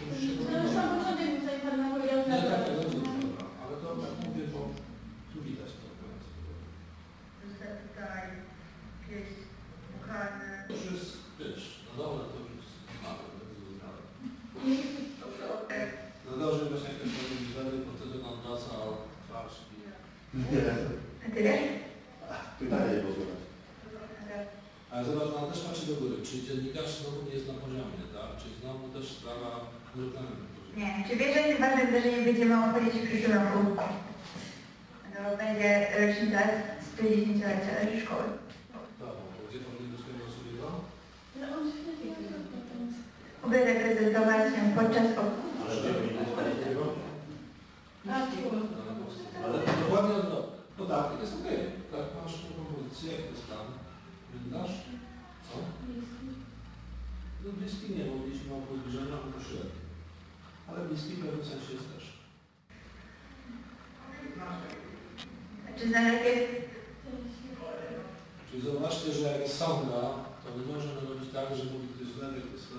No na to. ale to tak mówię, bo tu widać to. To już no dobra, to już jest mało, to już jest. No dobrze, właśnie jak ktoś robi źle, bo nam wraca twarz i... Nie, A pytanie nie pozwolę. Ale zobacz, ona też patrzy do góry, czyli dziennikarz znowu nie jest na poziomie. Nie. Czy wiesz, że ważne wydarzenie będziemy obchodzić w przyszłym roku? No, będzie rocznica 110-lecia szkoły. Tak, bo gdzie powinien być tego osobnego? Mogę reprezentować się podczas nie powinno być takiego. Ale to dokładnie odwrotnie. No tak, jest okej. Tak, masz propozycję, jak to jest plan? Dasz? Co? No bliski nie, bo mieliśmy pośredni. Ale bliski w pewnym sensie jest też. Czy najlepiej Czyli zobaczcie, że jak jest sauna, to nie możemy robić tak, że mówi z lewej, ktoś z